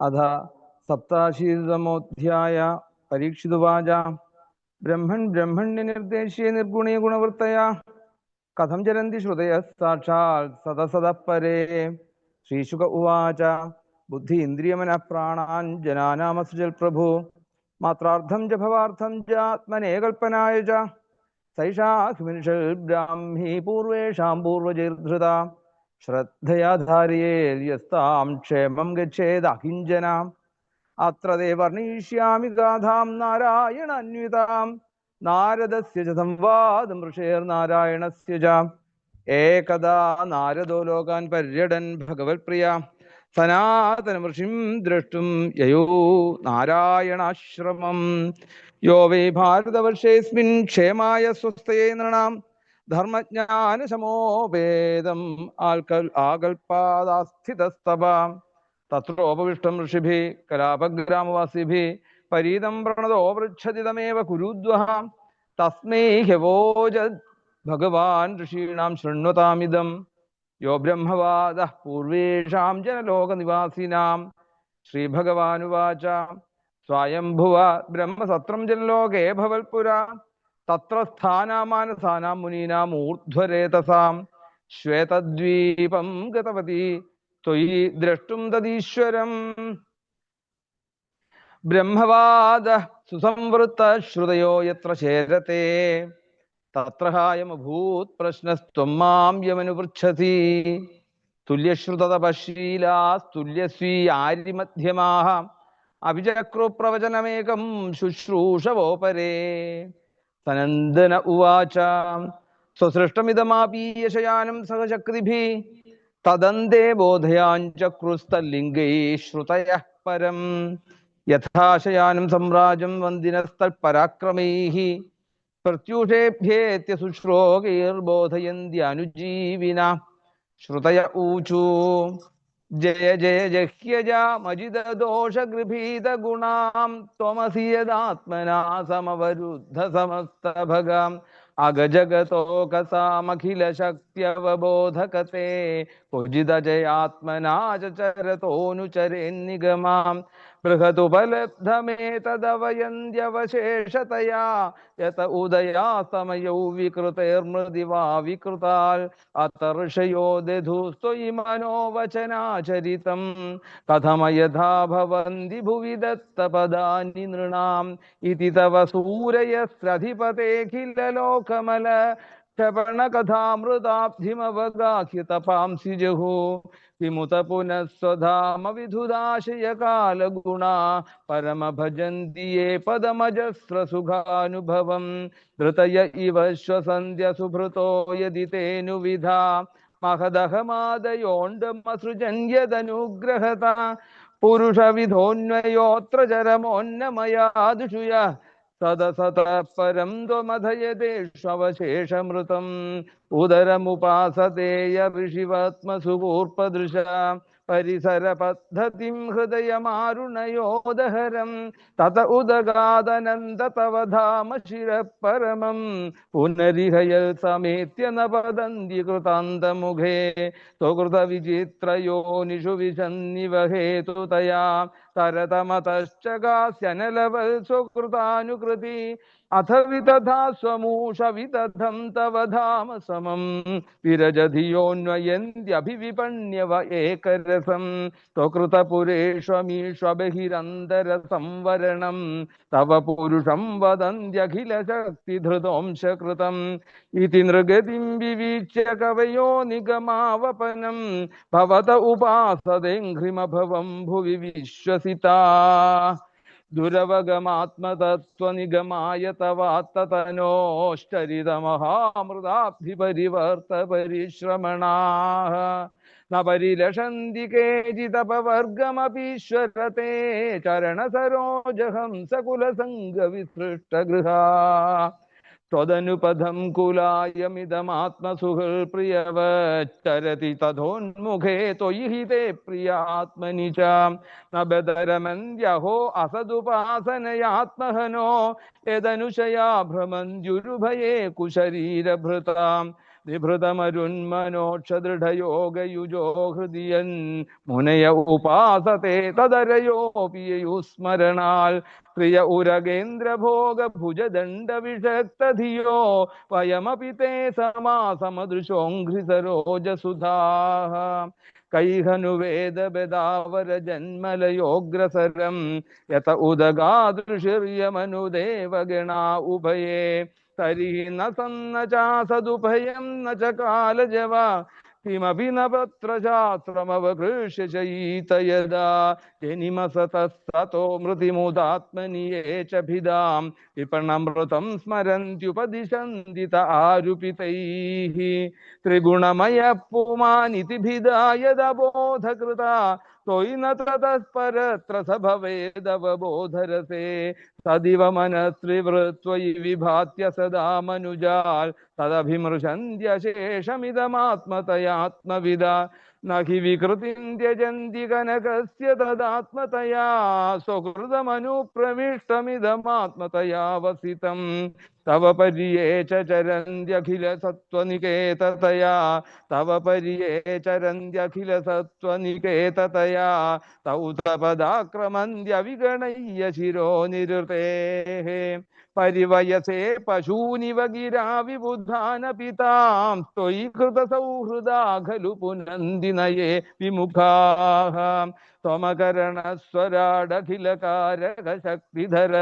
അഥ സപ്താശീതമോധ്യായ പരീക്ഷിതുവാച. ബ്രഹ്മൺ ബ്രഹ്മണ്യ നിർദ്ദേശേ നിർഗുണേ ഗുണവൃത്തയ. കഥം ചരന്തി ശ്രുതയ സാക്ഷാൽ സദസദപ്പരേ. പരേ ശ്രീശുക ഉവാച. ബുദ്ധി ഇന്ദ്രിയമന പ്രാണാൻ ജനാനാമസുജൽ പ്രഭു. മാത്രാർത്ഥം ജഭവാർത്ഥം ഭവാർത്ഥം ച കൽപ്പനായ ച സൈഷാഹ്മിനിഷൽ ബ്രാഹ്മി പൂർവേഷാം പൂർവജീർധൃത ശ്രദ്ധയാ ക്ഷേമം ഗച്ഛേദകിഞ്ചനാം അത്ര തേ വർണയിഷ്യാമി ഗാഥാം നാരായണ അന്വിതാം നാരദസ്യ സംവാദം ഋഷേർ നാരായണസ്യ ഏകദാ നാരദോ ലോകാൻ പര്യടൻ ഭഗവത് പ്രിയ. സനാതന ഋഷിം ദ്രഷ്ടും യയോ നാരായണാശ്രമം. യോ വൈ ഭാരതവർഷേസ്മിൻ ക്ഷേമായ സ്വസ്ഥയേ നൃണാം. ധർമ്മജ്ഞാനശമോപേദം ആൽക്കൽ ആകൽപാദാസ്ഥിതസ്തവ. തത്രോപവിഷ്ടം ഋഷിഭി കലാപഗ്രാമവാസിഭി പരീതം പ്രണതോ പൃച്ഛതിതമേവ കുരുദ്വഹ. തസ്മൈ ഹ്യവോജ ഭഗവാൻ ഋഷീണാം ശൃണ്വതാമിതം. യോ ബ്രഹ്മവാദ പൂർവേഷാം ജനലോകനിവാസിനാം. ശ്രീഭഗവാനുവാച. സ്വയംഭുവ ബ്രഹ്മസത്രം ജനലോകേ ഭവൽപുരാ. തത്ര സ്ഥാനാമാന സ്ഥാനാം മുനീനാം ഊർധ്വരേതസാം ശ്വേതദ്വീപം ഗതവതി. ത്വയി ദ്രഷ്ടും തദീശ്വരം ബ്രഹ്മവാദ സുസംവൃത്ത ശ്രുതയോ യത്ര ശേരത്തെ. തത്രഹായമഭൂത് പ്രശ്നസ്ത്വമാം യമനുപൃച്ഛസി. തുല്യശ്രുതതപശീലാസ്തുല്യസ്വീ ആര്യമധ്യമാഹ അഭിചക്രുപ്രവചനമേകം ശുശ്രൂഷവോപരേ. സനന്ദന ഉവാച. സ്വസൃഷ്ടമിതമാപീയശയാനം സഹചക്രിഭി തദന്തേ ബോധയാഞ്ചക്രുസ്തലിംഗൈ ശ്രുതയ പരം. യഥാശയാനം സമ്രാജം വന്ദിനസ്തൽ വന്ദിനസ്തൽപരാക്രമൈ പ്രത്യൂഷേഭ്യേത്യ സുശ്ലോകൈർബോധയന്തി അനുജീവിന ശ്രുതയ ഊചൂ. जय जय जह्यजामजिददोषगृभीतगुणां त्वमसि यदात्मना समवरुद्धसमस्तभगाम् अगजगतोकसामखिलशक्त्यवबोधकते कुजिदजयात्मना च चरतोऽनुचरेन्निगमां बृहदुपलब्धमेतदवयन्द्यवशेषतया यत उदया समयौ विकृतैर्मृदि वा विकृताल्। अतर्षयो दधुस्त्वयि मनोवचनाचरितं कथमयथा भवन्ति भुवि दत्तपदानि नृणाम्। इति तव सूरयस्रधिपतेऽखिललोकमल क्षपणकथामृताब्धिमवगाह्य तपांसि जहु विमुत पुनः स्वधाम विधुदाशयकालगुणा परम भजन्ति ये पदमजस्रसुखानुभवम्। धृतय इव श्वसन्त्य सुभृतो यदि तेनुविधा। महदहमादयोण्डमसृजन् यदनुग्रहता पुरुषविधोऽन्वयोऽत्र चरमोन्नमयादिषु यः सदसतः परं त्वमधयतेष्वशेषमृतम् उदरमुपासते यऋषिवत्मसुपूर्पदृशा परिसरपद्धतिं हृदयमारुणयोदहरं तत उदगादनन्द तव धाम शिरः परमं पुनरिह समेत्य न पदन्ति कृतान्तमुखे। स्वकृतविचित्रयोनिषु विशन्निवहेतुतया തരതമതശ്ചകാസ്യനലവൽ സ്വകൃതാനുകൃതി. അഥ വിദധാ സ്വമൂഷ വിദധം തവ ധാമ സമം വിരജധിയോന്വയന്ത്യഭിവിപണ്യവ ഏകരസം. സ്വകൃതപുരേഷ്വമീഷ്വ ബഹിരന്തര സംവരണം തവ പുരുഷം വദന്ത്യഖിലശക്തിധൃതോംശകൃതം. ഇതി നൃഗതിം വിവീക്ഷ്യ കവയോ നിഗമാവപനം. ഭവത ഉപാസതേഘ്രിമഭവം ഭുവി വിശ്വസിതാ. ദുരവഗമാത്മതത്വനിഗമായ തവാത്തതനോശ്ചരിതമഹാമൃതാബ്ധിപരിവർത്ത പരിശ്രമണാ न परिलषन्ति केचिदपवर्गमपीश्वरते चरणसरोजहंसकुलसङ्गविसृष्टगृहा त्वदनुपदं कुलायमिदमात्मसुहृप्रियवच्चरति तथोन्मुखे त्वयि हि ते प्रियात्मनि च। न बदरमन्द्यहो असदुपासनयात्महनो, यदनुशया भ्रमन्द्युरुभये कुशरीरभृतां निभृतमरुन्मनोक्षदृढयोगयुजो हृदियन् मुनय उपासते तदरयोऽपि ययुस्मरणाल् प्रिय उरगेन्द्रभोगभुजदण्डविषक्तधियो वयमपि ते समासमदृशोऽङ्घ्रिसरोजसुधाः कैहनुवेदबेदावरजन्मलयोऽग्रसरं यत उदगादृशिर्यमनुदेवगणा उभये तर्हि न सन्न चा चासदुभयं न च कालजवा। किमपि न पत्रशास्त्रमवकृष्य चयीत यदा जनिमसतस्ततो मृतिमुदात्मनि ये च भिदां विपणमृतं स्मरन्त्युपदिशन्ति त आरुपितैः। त्रिगुणमयः पुमानिति भिदा यदबोधकृता त्वयि न ततः परत्र स भवेदवबोधरसे तदिव मनस्त्रिवृत्त्वयि विभात्य सदा मनुजाल्, तदभिमृशन्त्यशेषमिदमात्मतयात्मविदा। न हि विकृतिं त्यजन्ति कनकस्य तदात्मतया, स्वकृतमनुप्रविष्टमिदमात्मतया वसितं तव पर्ये च चरन्त्यखिलसत्त्वनिकेततया तव पर्ये चरन्त्यखिलसत्त्वनिकेततया तौ तपदाक्रमन्द्यविगणय्य शिरो निरुतेः परिवयसे पशूनिव गिरा विबुधान पितां त्वयि कृतसौहृदा खलु पुनन्दिनये विमुखाः त्वमकरणस्वराडखिलकारकशक्तिधर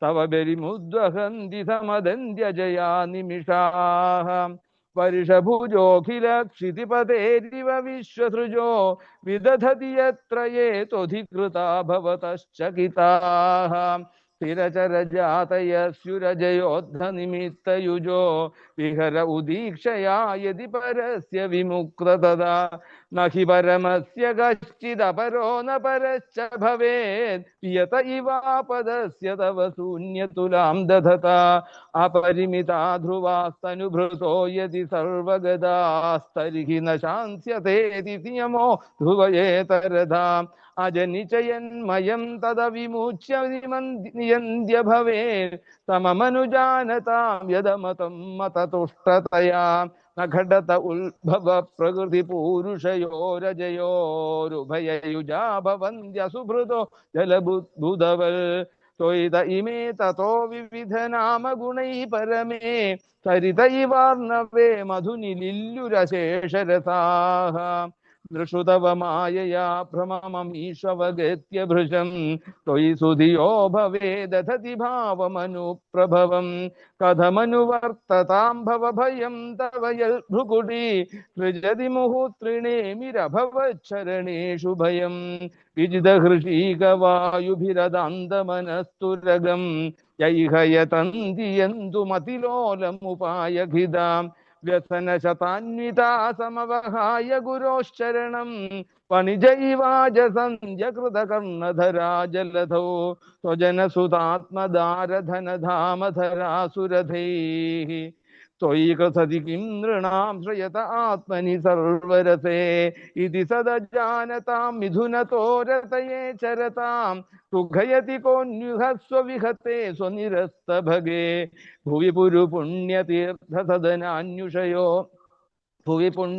तव बेरिमुद्वहन्ति समदन्त्यजया निमिषाः। वर्षभुजोऽखिलक्षितिपतेरिव विश्वसृजो, विदधति यत्र ये त्वधिकृता भवतश्चकिताः। स्थिरचरजातयस्युरजयोद्धनिमित्तयुजो, विहर उदीक्षया यदि परस्य विमुक्त तदा न हि परमस्य कश्चिदपरो न परश्च भवेत्। यत इवापदस्य तव शून्यतुलां दधता। अपरिमिता ध्रुवास्तनुभृतो यदि सर्वगदास्तर्हि न शान्स्यतेति नियमो ध्रुवयेतरधाम् अजनिचयन्मयं तदविमुच्य नियन्द्य भवेत्। सममनुजानतां यदमतं मततुष्टतया। न उद्भव प्रकृतिपूरुषयोरजयोरुभययुजा भवन्त्यसुभृतो जलबुद्बुधवल् त्वयित इमे ततो विविधनामगुणैः परमे सरित इवार्णवे दृशुतव मायया भ्रमममीशवगत्य भृशं त्वयि सुधियो भवेदधति भावमनुप्रभवं कथमनुवर्ततां भवभयं तव यल्भ्रुकुटी सृजति मुहुत्रिणेमिरभवच्छरणेषु भयं यैहयतन्ति यन्तुमतिलोलमुपायखिदाम् व्यसनशतान्विता समवहाय गुरोश्चरणं। वणिजैवाजसन्ध्यकृतकर्णधरा धाम स्वजनसुतात्मदारधनधामधरा सुरथैः त्वयि कृसति किं नृणां श्रयत आत्मनि सर्वरसे इति सदजानतां मिथुनतो रतये चरतां सुखयति कोऽन्युह स्वविहते स्वनिरस्तभगे भुवि पुरुपुण्यतीर्थसदनान्युषयो भुवि पुण्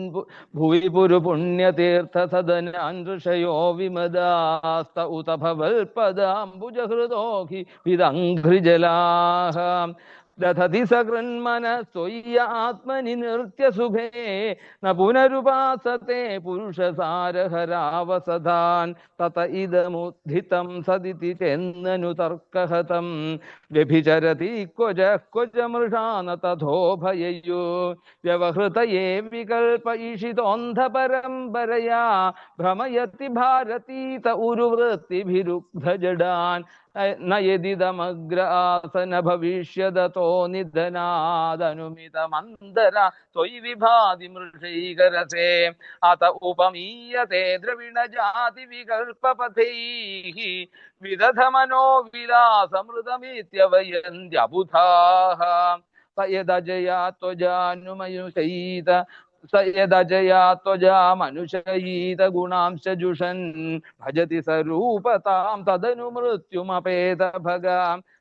भुवि पुरुपुण्यतीर्थसदनानृषयो विमदास्त उत भवल्पदाम्बुजहृदोऽखि विदङ्घ्रिजलाः दधति सकृन्मनः त्वय्य आत्मनि नृत्यसुखे न पुनरुपासते पुरुषसारहरावसधान्। तत इदमुद्धितं सदिति चेन्ननु तर्कहतं। व्यभिचरति क्वजः क्वजमृषा न तथोभययो। व्यवहृतये विकल्प ईशितोऽन्धपरम्परया भ्रमयति भारतीत उरुवृत्तिभिरुग्धजडान्। न यदिदमग्र आसन भविष्यदतो निधनादनुमितमन्दरा त्वयि विभाति मृषैकरसे अत उपमीयते द्रविणजातिविकल्पपथैः विदध मनो विलासमृतमित्यवयन्त्यबुधाः स यदजया त्वजानुमयुषैत स यदजया त्वजा मनुषयीत गुणांश जुषन्। भजति स रूपतां तदनु मृत्युमपेत भगां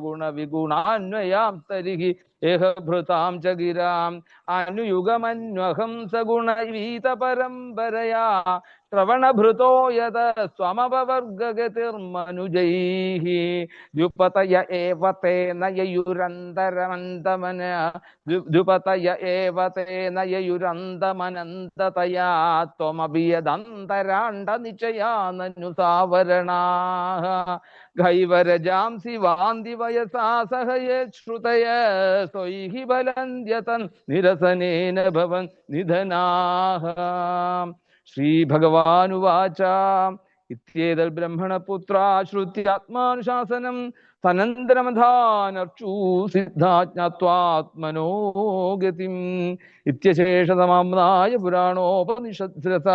ഗുണവിഗുണാന്വയാം തരിഹി एह भृतां च गिराम्, अनुयुगमन्वहं सगुणवीतपरम्परया श्रवणभृतो यत स्वमपवर्गगतिर्मनुजैः द्युपतय एव तेन ययुरन्तरमन्तमन द्युपतय एव तेन ययुरन्तमनन्ततया। त्वमपि यदन्तराण्डनिचया ननु सावरणाः घैवरजांसि वान्ति वयसा सह यच्छ्रुतय സ്വൈഹി ബലന്ധ്യതൻ നിരസനേന ഭവൻ നിധനാഹ. ശ്രീ ഭഗവാനുവാച ഇത്യേതൽ ബ്രഹ്മണപുത്ര ശ്രുത്യാത്മാനുശാസനം സിദ്ധാജ്ഞാത്വാത്മനോ ഗതിം. ഇത്യശേഷതമാംനായ പുരാണോപനിഷദ്രത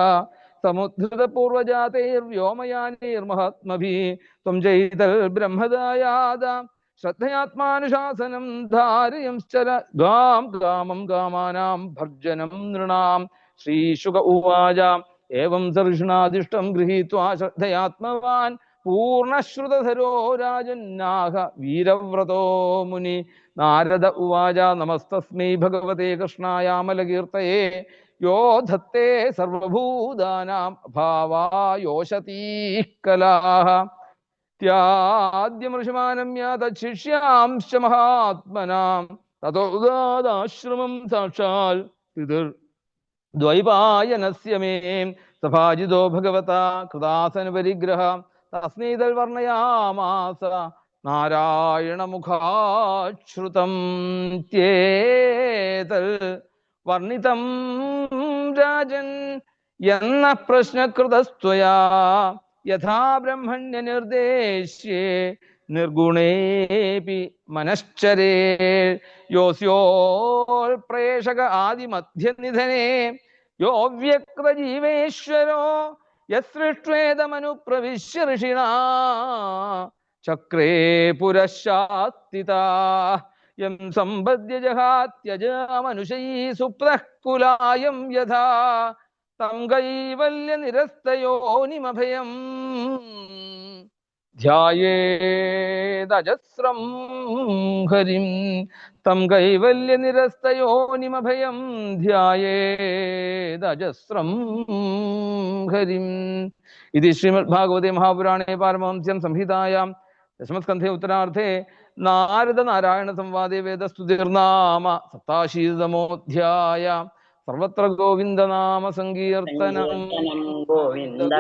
സമുദ്ധൃത പൂർവജാതൈർവ്യോമയാനൈർമഹാത്മഭി ത്വം ജൈതൽ ബ്രഹ്മദായാദാം ശ്രദ്ധയാത്മാനുശാസനം ധാരയം ഗാം ഗാമം ഗാമാനാം ഭർജനം നൃണാം. ശ്രീശുക ഉവാചാം ഏവം സർഷണാദിഷ്ടം ഗൃഹീത്വാ ശ്രദ്ധയാത്മവാൻ പൂർണശ്രുതധരോ രാജന്നാഹ വീരവ്രതോ മുനി. നാരദ ഉവാച നമസ്തസ്മൈ ഭഗവതേ കൃഷ്ണായാമലകീർത്തയെ. യോ ധത്തെ സർവഭൂതാനാം ഭാവാ യോശതീ കലാഹ. ത്യാദ്യമൃഷമാനം യാതശിഷ്യാംശ മഹാത്മനാം. തഥോദാശ്രമം സാക്ഷാൽ പിതൃ. ദ്വൈപായനസ്യമേ സഭാജിതോ ഭഗവത കൃതാസന പരിഗ്രഹ തസ്നീതൽ വർണയാമാസ നാരായണ മുഖാശ്രുതം ത്യേതൽ. വർണിതം രാജൻ എന്ന പ്രശ്നകൃതസ്ത്വയാ. യഥാബ്രഹ്മണ്യ നിർദ്ദേശ്യേ നിർഗുണേപി മനശ്ചരേ. യോസ്യോൽ പ്രേഷക ആദിമധ്യനിധനേ. യോ വ്യക്തജീവേശ്വരോ യസൃഷ്ട്വേദമനുപ്രവിശ്യ ഋഷിണ. ചക്രേ പുരശാത്തിത യം സമ്പദ്യ ജഹാത്യജ മനുഷൈ സുപ്രകുലായം യഥാ. कैवल्यनिरस्तयोनिमभयम् ध्यायेदजस्रं हरिं तं कैवल्यनिरस्तयोनिमभयं ध्यायेदजस्रं हरिम् इति श्रीमद्भागवते महापुराणे पारमहंस्यं संहितायां दशमस्कन्धे उत्तरार्धे नारदनारायणसंवादे वेदस्तुतिर्नाम सप्ताशीतमोऽध्याय സർവത്ര ഗോവിന്ദനാമ സങ്കീർത്തനം. ഗോവിന്ദ